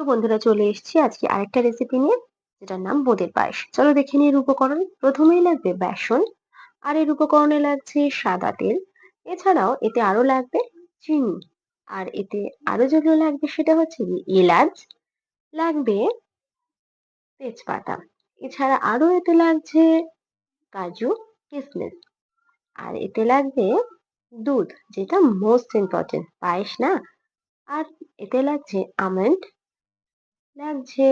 তো বন্ধুরা চলে এসেছি আজকে আরেকটা রেসিপি নিয়ে, যেটার নাম বোঁদের পায়েস। চলো দেখে নিই এর উপকরণ। প্রথমেই লাগবে বেসন, আর এর উপকরণে লাগছে সাদা তেল। এছাড়াও এতে আরও লাগবে চিনি, আর এতে আরও যেগুলো লাগবে সেটা হচ্ছে এলাচ, লাগবে তেজপাতা। এছাড়া আরও এতে লাগছে কাজু কিশমিশ আর এতে লাগবে দুধ, যেটা মোস্ট ইম্পর্টেন্ট পায়েস না? আর এতে লাগছে আমন্ড লাগছে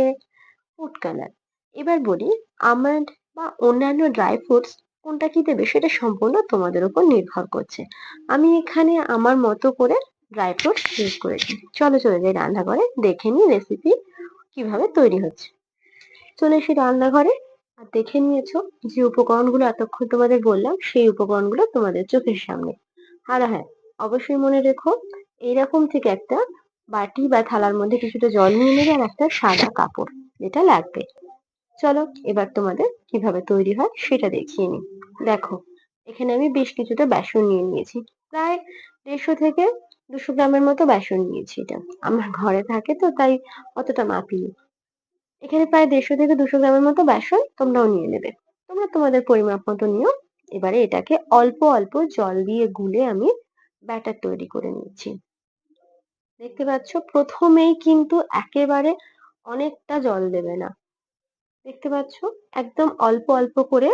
ফুড কালার এবার বলি আমন্ড বা অন্যান্য ড্রাই ফ্রুটস কোনটা কি দেবে সেটা সম্পূর্ণ তোমাদের উপর নির্ভর করছে। আমি এখানে আমার মতো করে ড্রাই ফ্রুটস ইউজ করেছি। চলো, চলে যাই রান্নাঘরে, দেখে নিই রেসিপি কীভাবে তৈরি হচ্ছে। চলে এসে রান্নাঘরে, আর দেখে নিয়েছো যে উপকরণগুলো এতক্ষণ তোমাদের বললাম, সেই উপকরণগুলো তোমাদের চোখের সামনে। আর হ্যাঁ অবশ্যই মনে রেখো এইরকম থেকে একটা বাটি বা থালার মধ্যে কিছুটা জল নিয়ে নেবে আর একটা সাদা কাপড় যেটা লাগবে। চলো, এবার তোমাদের কীভাবে তৈরি হয় সেটা দেখিয়ে নিই। দেখো, এখানে আমি বেশ কিছুটা বেসন নিয়ে নিয়েছি। প্রায় দেড়শো থেকে দুশো গ্রামের মতো বেসন নিয়েছি এটা। আমার ঘরে থাকে তো, তাই অতটা মাপিনি এখানে প্রায় দেড়শো থেকে দুশো গ্রামের মতো বেসন তোমরাও নিয়ে নেবে। তোমরা তোমাদের পরিমাপ মতো নিও। এবারে এটাকে অল্প অল্প জল দিয়ে গুলে আমি ব্যাটার তৈরি করে নিচ্ছি। দেখতে পাচ্ছ? প্রথমেই কিন্তু একেবারে অনেকটা জল দেবে না। দেখতে পাচ্ছ? একদম অল্প অল্প করে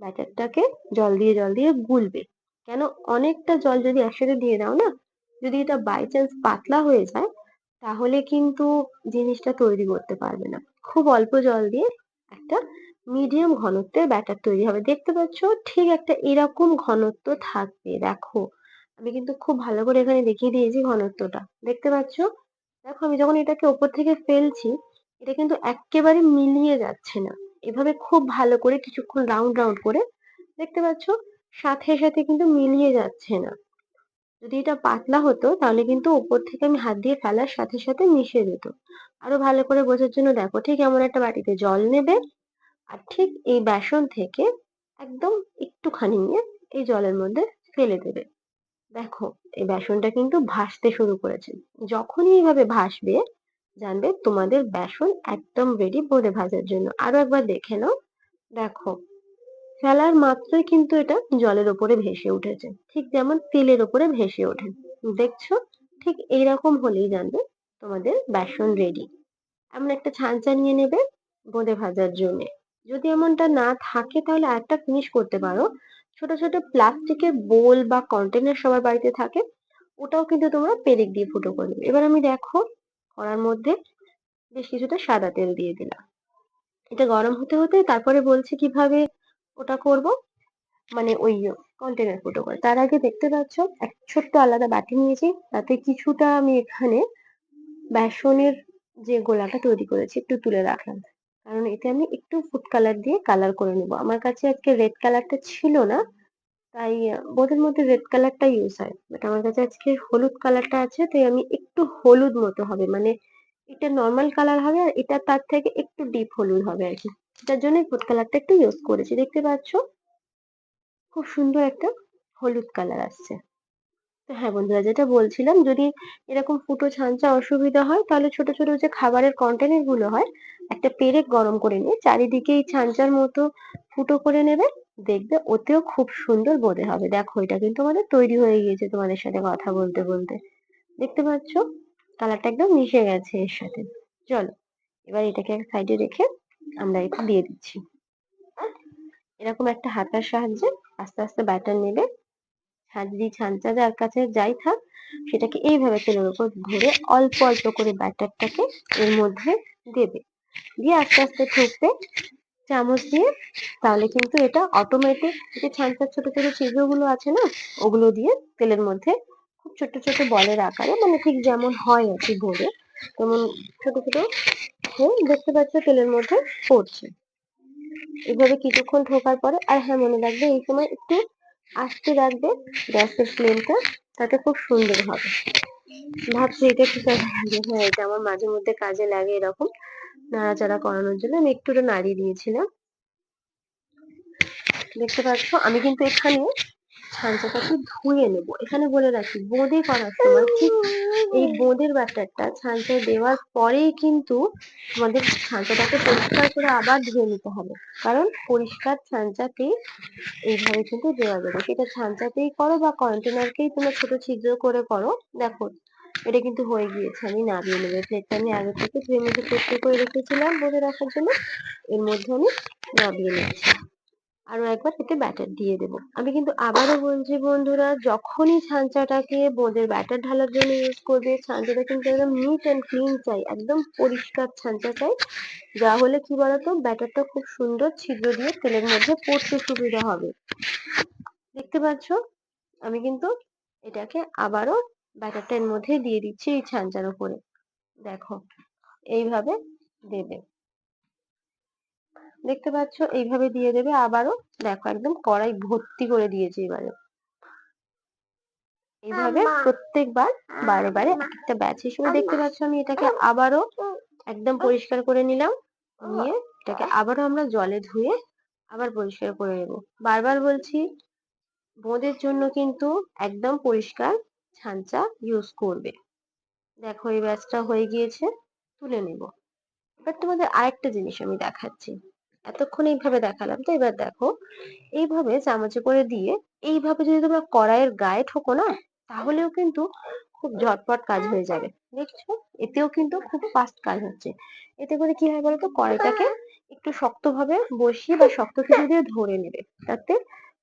ব্যাটারটাকে জল দিয়ে জল দিয়ে গুলবে। কেন? অনেকটা জল যদি একসাথে দিয়ে দাও না, যদি এটা বাই চান্স পাতলা হয়ে যায়, তাহলে কিন্তু জিনিসটা তৈরি করতে পারবে না। খুব অল্প জল দিয়ে একটা মিডিয়াম ঘনত্বের ব্যাটার তৈরি হবে। দেখতে পাচ্ছ? ঠিক একটা এরকম ঘনত্ব থাকবে। দেখো আমি কিন্তু খুব ভালো করে এখানে দেখিয়ে দিয়েছি ঘনত্বটা। দেখতে পাচ্ছ? দেখো, আমি যখন এটাকে ওপর থেকে ফেলছি, এটা কিন্তু একেবারে মিলিয়ে যাচ্ছে না। এভাবে খুব ভালো করে কিছুক্ষণ রাউন্ড রাউন্ড করে দেখতে পাচ্ছ? সাথে সাথে কিন্তু মিলিয়ে যাচ্ছে না। যদি এটা পাতলা হতো, তাহলে কিন্তু ওপর থেকে আমি হাত দিয়ে ফেলার সাথে সাথে মিশে যেত আরও ভালো করে বোঝার জন্য দেখো, ঠিক এমন একটা বাটিতে জল নেবে আর ঠিক এই বেসন থেকে একদম একটুখানি নিয়ে এই জলের মধ্যে ফেলে দেবে। দেখো, এই বেসনটা কিন্তু ভাসতে শুরু করেছে। যখনই এইভাবে ভাসবে জানবে তোমাদের বেসন একদম রেডি বোঁদে ভাজার জন্য। আরও একবার দেখে নাও। দেখো, ফেলার মাত্রই কিন্তু এটা জলের ওপরে ভেসে উঠেছে। ঠিক যেমন তেলের ওপরে ভেসে ওঠে। দেখছ? ঠিক এইরকম হলেই জানবে তোমাদের বেসন রেডি এমন একটা ছাঁচা নিয়ে নেবে বোঁদে ভাজার জন্য। যদি এমনটা না থাকে, তাহলে আরেকটা জিনিস করতে পারো। ছোট ছোট প্লাস্টিকের বোল বা কন্টেনার সবার বাড়িতে থাকে, ওটাও কিন্তু তোমরা পেরেক দিয়ে ফুটো করে নেবে এবার আমি দেখো, কড়ার মধ্যে বেশ কিছুটা সাদা তেল দিয়ে দিলাম। এটা গরম হতে হতে তারপরে বলছি কীভাবে ওটা করব? মানে ওই কন্টেনার ফুটো করে। তার আগে দেখতে পাচ্ছ, এক ছোট্ট আলাদা বাটি নিয়েছি, তাতে কিছুটা আমি এখানে বেসনের যে গোলাটা তৈরি করেছি, একটু তুলে রাখলাম। কারণ এতে আমি একটু ফুড কালার দিয়ে কালার করে নেব। আমার কাছে আজকে রেড কালারটা ছিল না, তাই বোধের মধ্যে রেড কালারটা ইউজ হয়। বাট আমার কাছে আজকে হলুদ কালারটা আছে, তাই আমি একটু হলুদ মতো হবে। মানে এটা নর্মাল কালার হবে আর এটা তার থেকে একটু ডিপ হলুদ হবে আর কি। এটার জন্য ফুড কালারটা একটু ইউজ করেছি। দেখতে পাচ্ছ? খুব সুন্দর একটা হলুদ কালার আসছে। হ্যাঁ বন্ধুরা, যেটা বলছিলাম যদি এরকম ফুটো ছাঁচা অসুবিধা হয়, তাহলে ছোট ছোট যে খাবারের কন্টেনারগুলো হয়, একটা পেরেক গরম করে নিয়ে চারিদিকে এই ছাঁচার মতো ফুটো করে নেবে, দেখবে ওতেও খুব সুন্দর বোধে হবে। দেখো, এটা কিন্তু আমাদের তৈরি হয়ে গিয়েছে তোমাদের সাথে কথা বলতে বলতে। দেখতে পাচ্ছ? কালারটা একদম মিশে গেছে এর সাথে। চলো, এবার এটাকে এক সাইডে রেখে আমরা এটা দিয়ে দিচ্ছি। এরকম একটা হাতার সাহায্যে আস্তে আস্তে ব্যাটার নেবে। ছাঁচড়ি ছাঁচা যার কাছে যাই থাক, সেটাকে এইভাবে তেলের উপর ধরে অল্প অল্প করে ব্যাটারটাকে এর মধ্যে দেবে। দিয়ে আস্তে আস্তে ঠুকবে চামচ দিয়ে, তাহলে কিন্তু এটা অটোমেটিক যে ছাঁচার ছোট ছোট ছিদ্রগুলো আছে না, ওগুলো দিয়ে তেলের মধ্যে খুব ছোট ছোট বলের আকারে মানে ঠিক যেমন হয় আর কি ভরে, তেমন ছোট ছোট দেখতে পাচ্ছ তেলের মধ্যে পড়ছে। এভাবে কিছুক্ষণ ঠোকার পরে, আর হ্যাঁ মনে রাখবে এই সময় একটু আস্তে রাখবে, গ্যাসের ফ্লেমটা তাতে খুব সুন্দর হবে। ভাবছি এটা কি আছে হ্যাঁ এটা আমার মাঝে মধ্যে কাজে লাগে এরকম নাড়াচাড়া করানোর জন্য। আমি একটু নাড়িয়ে দিয়েছিলাম। দেখতে পাচ্ছ, আমি কিন্তু এখানে ছাঁচটাকে ধুয়ে নেব এখানে বলে রাখি, বোঁদে করার সময় ঠিক এই বোঁদের ব্যাটারটা ছাঁচে দেওয়ার পরেই কিন্তু আমাদের ছাঁচাটাকে পরিষ্কার করে আবার ধুয়ে নিতে হবে। কারণ পরিষ্কার ছাঁচাতেই এইভাবে কিন্তু দেওয়া যাবে। সেটা ছাঁচাতেই করো বা কন্টেনারকেই তোমরা ছোট ছিদ্র করে করো। দেখো, এটা কিন্তু হয়ে গিয়েছে, আমি নামিয়ে নেব। প্লেটটা আমি আগে থেকে ধুয়ে মধ্যে পরিষ্কার করে রেখেছিলাম বোঁদে রাখার জন্য। এর মধ্যে আমি নামিয়ে নিচ্ছি। আরও একবার এতে ব্যাটার দিয়ে দেব। আমি কিন্তু আবারও বলছি বন্ধুরা, যখনই ছাঁচাটাকে বোঁদের ব্যাটার ঢালার জন্য ইউজ করবে, ছাঁচাটা কিন্তু একদম নিট অ্যান্ড ক্লিন চাই, একদম পরিষ্কার ছাঁচা চাই। যা হলে কি বলতো, ব্যাটারটা খুব সুন্দর ছিদ্র দিয়ে তেলের মধ্যে পড়তে সুবিধা হবে। দেখতে পাচ্ছ? আমি কিন্তু এটাকে আবারও ব্যাটারটা এর মধ্যে দিয়ে দিচ্ছি এই ছাঁচার উপরে। দেখো, এইভাবে দেবে। দেখতে পাচ্ছ? এইভাবে দিয়ে দেবে আবারও দেখো একদম কড়াই ভর্তি করে দিয়েছি এবারে। এইভাবে প্রত্যেকবার বারে বারে একটা ব্যাচ হিসেবে দেখতে পাচ্ছ আমি এটাকে আবারও একদম পরিষ্কার করে নিলাম নিয়ে এটাকে আবারও আমরা জলে ধুয়ে আবার পরিষ্কার করে নেব। বারবার বলছি বোঁদের জন্য কিন্তু একদম পরিষ্কার ছাঁচা ইউজ করবে। দেখো এই ব্যাচটা হয়ে গিয়েছে তুলে নেব। এবার তোমাদের আরেকটা জিনিস আমি দেখাচ্ছি। এতক্ষণ এইভাবে দেখালাম। তো এবার দেখো, এইভাবে চামচে করে দিয়ে এইভাবে যদি তোমরা কড়াইয়ের গায়ে ঠোকো না, তাহলেও কিন্তু খুব ঝটপট কাজ হয়ে যাবে। দেখছ? এতেও কিন্তু খুব ফাস্ট কাজ হচ্ছে। এতে করে কি হয় বলতো? কড়াইটাকে একটু শক্তভাবে বসিয়ে বা শক্ত কিছু দিয়ে ধরে নেবে। তাতে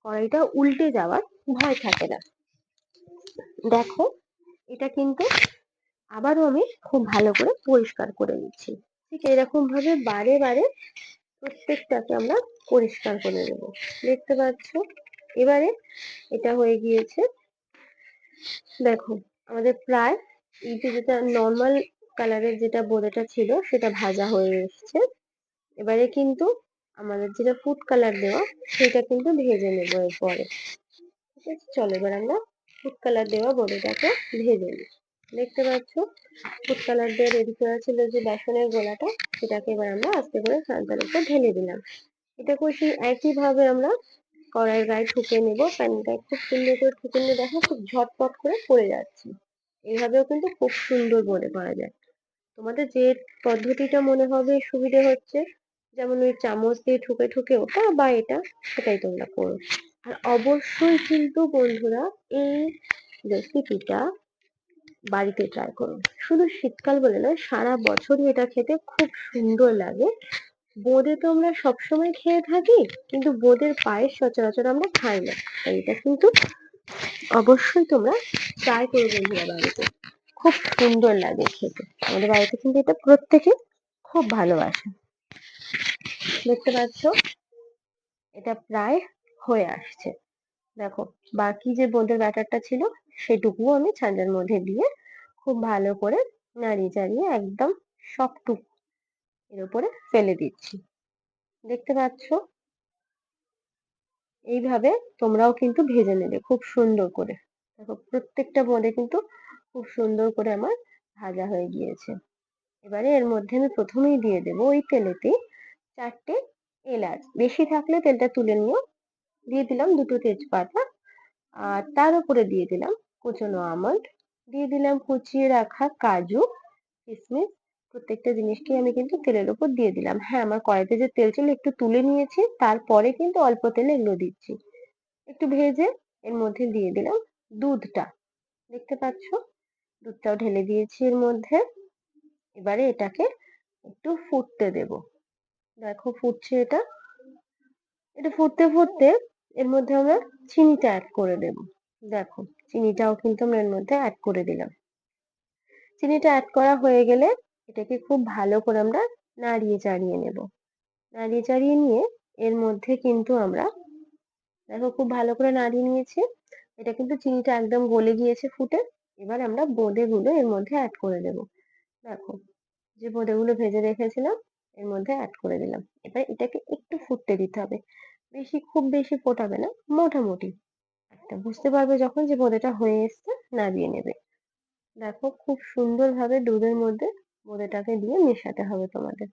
কড়াইটা উল্টে যাওয়ার ভয় থাকে না। দেখো, এটা কিন্তু আবারও আমি খুব ভালো করে পরিষ্কার করে নিচ্ছি। ঠিক এরকম ভাবে বারে বারে প্রত্যেকটাকে আমরা পরিষ্কার করে নেব। দেখতে পাচ্ছ? এবারে এটা হয়ে গিয়েছে। দেখো, আমাদের প্রায় এই যে যেটা নর্মাল কালারের যেটা বোঁদেটা ছিল, সেটা ভাজা হয়ে এসছে। এবারে কিন্তু আমাদের যেটা ফুড কালার দেওয়া, সেটা কিন্তু ভেজে নেব এরপরে। ঠিক আছে? চলো এবার আমরা ফুড কালার দেওয়া বোঁদেটাকে ভেজে নিই। দেখতে পাচ্ছ? ফুড কালার দিয়ে রেডি করা ছিল যে বেসনের গোলাটা, সেটাকে এবার আমরা আস্তে করে সান্তার উপর ঢেলে দিলাম। এটাকেও সেই একই ভাবে আমরা কড়াইয়ের গায়ে ঠুকে নেব প্যানটা খুব সুন্দর করে ঠুকে নিয়ে দেখো খুব ঝটপট করে পড়ে যাচ্ছে। এইভাবেও কিন্তু খুব সুন্দর বলে করা যায়। তোমাদের যে পদ্ধতিটা মনে হবে, সুবিধে হচ্ছে, যেমন ওই চামচ দিয়ে ঠুকে ঠুকে ওটা বা এটা, সেটাই তোমরা করো। আর অবশ্যই কিন্তু বন্ধুরা, এই রেসিপিটা বাড়িতে ট্রাই করুন। শুধু শীতকাল বলে নয়, সারা বছরই এটা খেতে খুব সুন্দর লাগে। বোঁদে তো আমরা সবসময় খেয়ে থাকি, কিন্তু বোঁদের পায়েস সচরাচর আমরা খাই না। এটা কিন্তু অবশ্যই তোমরা ট্রাই করো বন্ধুরা বাড়িতে। খুব সুন্দর লাগে খেতে। আমাদের বাড়িতে কিন্তু এটা প্রত্যেকে খুব ভালোবাসে। দেখতে পাচ্ছ? এটা প্রায় হয়ে আসছে। দেখো, বাকি যে বোঁদের ব্যাটারটা ছিল, সেটুকুও আমি ছাঁচের মধ্যে দিয়ে খুব ভালো করে নাড়িয়ে চাড়িয়ে একদম সবটুকু এর উপরে ফেলে দিচ্ছি। দেখতে পাচ্ছ? এইভাবে তোমরাও কিন্তু ভেজে নেবে খুব সুন্দর করে। দেখো, প্রত্যেকটা বোঁদে কিন্তু খুব সুন্দর করে আমার ভাজা হয়ে গিয়েছে। এবারে এর মধ্যে আমি প্রথমেই দিয়ে দেবো ওই তেলেতে চারটে এলাচ। বেশি থাকলে তেলটা তুলে নিও দিয়ে দিলাম দুটো তেজপাতা আর তার উপরে দিয়ে দিলাম কুচনো আমন্ড। দিয়ে দিলাম কুচিয়ে রাখা কাজু কিশমিশ প্রত্যেকটা জিনিসকে আমি কিন্তু তেলের উপর দিয়ে দিলাম। হ্যাঁ আমার কড়াইতে যে তেল ছিল একটু তুলে নিয়েছি, তারপরে কিন্তু অল্প তেলে এগুলো দিচ্ছি। একটু ভেজে এর মধ্যে দিয়ে দিলাম দুধটা। দেখতে পাচ্ছ? দুধটাও ঢেলে দিয়েছি এর মধ্যে। এবারে এটাকে একটু ফুটতে দেব। দেখো ফুটছে এটা। এটা ফুটতে ফুটতে এর মধ্যে আমরা চিনিটা অ্যাড করে দেব। দেখো, চিনিটাও কিন্তু আমরা এর মধ্যে অ্যাড করে দিলাম। চিনিটা অ্যাড করা হয়ে গেলে এটাকে খুব ভালো করে আমরা নাড়িয়ে চাড়িয়ে নেব। নাড়িয়ে চাড়িয়ে নিয়ে এর মধ্যে কিন্তু আমরা, দেখো খুব ভালো করে নাড়িয়ে নিয়েছি। এটা কিন্তু চিনিটা একদম গলে গিয়েছে ফুটে। এবার আমরা বোঁদেগুলো এর মধ্যে অ্যাড করে দেব। দেখো, যে বোঁদেগুলো ভেজে রেখেছিলাম, এর মধ্যে অ্যাড করে দিলাম। এবার এটাকে একটু ফুটতে দিতে হবে। বেশি, খুব বেশি ফোটাবে না, মোটামুটি। একটা বুঝতে পারবে যখন যে বোঁদেটা হয়ে এসছে নামিয়ে নেবে। দেখো খুব সুন্দরভাবে দুধের মধ্যে বোঁদেটাকে দিয়ে মেশাতে হবে তোমাদের।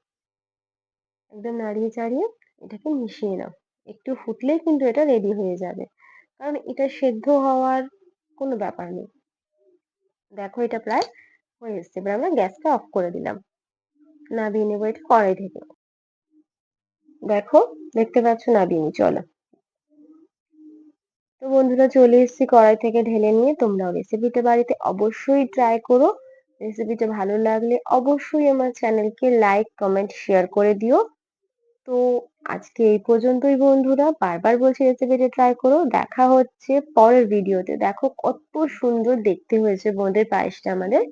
একদম নাড়িয়ে চাড়িয়ে এটাকে মিশিয়ে নাও। একটু ফুটলেই কিন্তু এটা রেডি হয়ে যাবে। কারণ এটা সেদ্ধ হওয়ার কোনো ব্যাপার নেই। দেখো এটা প্রায় হয়ে এসছে। এবার আমরা গ্যাসটা অফ করে দিলাম। নাবিয়ে নেব এটা কড়াই থেকে। দেখো, দেখতে পাচ্ছ নাবিয়ে নি চলো। তো বন্ধুরা, চলে এসেছি কড়াই থেকে ঢেলে নিয়ে, তোমরাও রেসিপিটা বাড়িতে অবশ্যই ট্রাই করো। রেসিপিটা ভালো লাগলে অবশ্যই আমার চ্যানেলকে লাইক কমেন্ট শেয়ার করে দিও। তো আজকে এই পর্যন্তই বন্ধুরা, বারবার বলছি রেসিপিটা ট্রাই করো। দেখা হচ্ছে পরের ভিডিওতে দেখো কত সুন্দর দেখতে হয়েছে বোঁদের পায়েসটা আমাদের।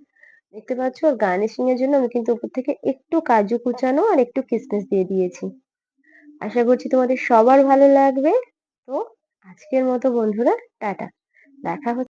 দেখতে পাচ্ছ গার্নিশিং এর জন্য আমি কিন্তু উপর থেকে একটু কাজু কুচানো আর একটু কিসমিস দিয়ে দিয়েছি। আশা করছি তোমাদের সবার ভালো লাগবে। তো আজকের মতো বন্ধুরা টাটা। দেখা হচ্ছে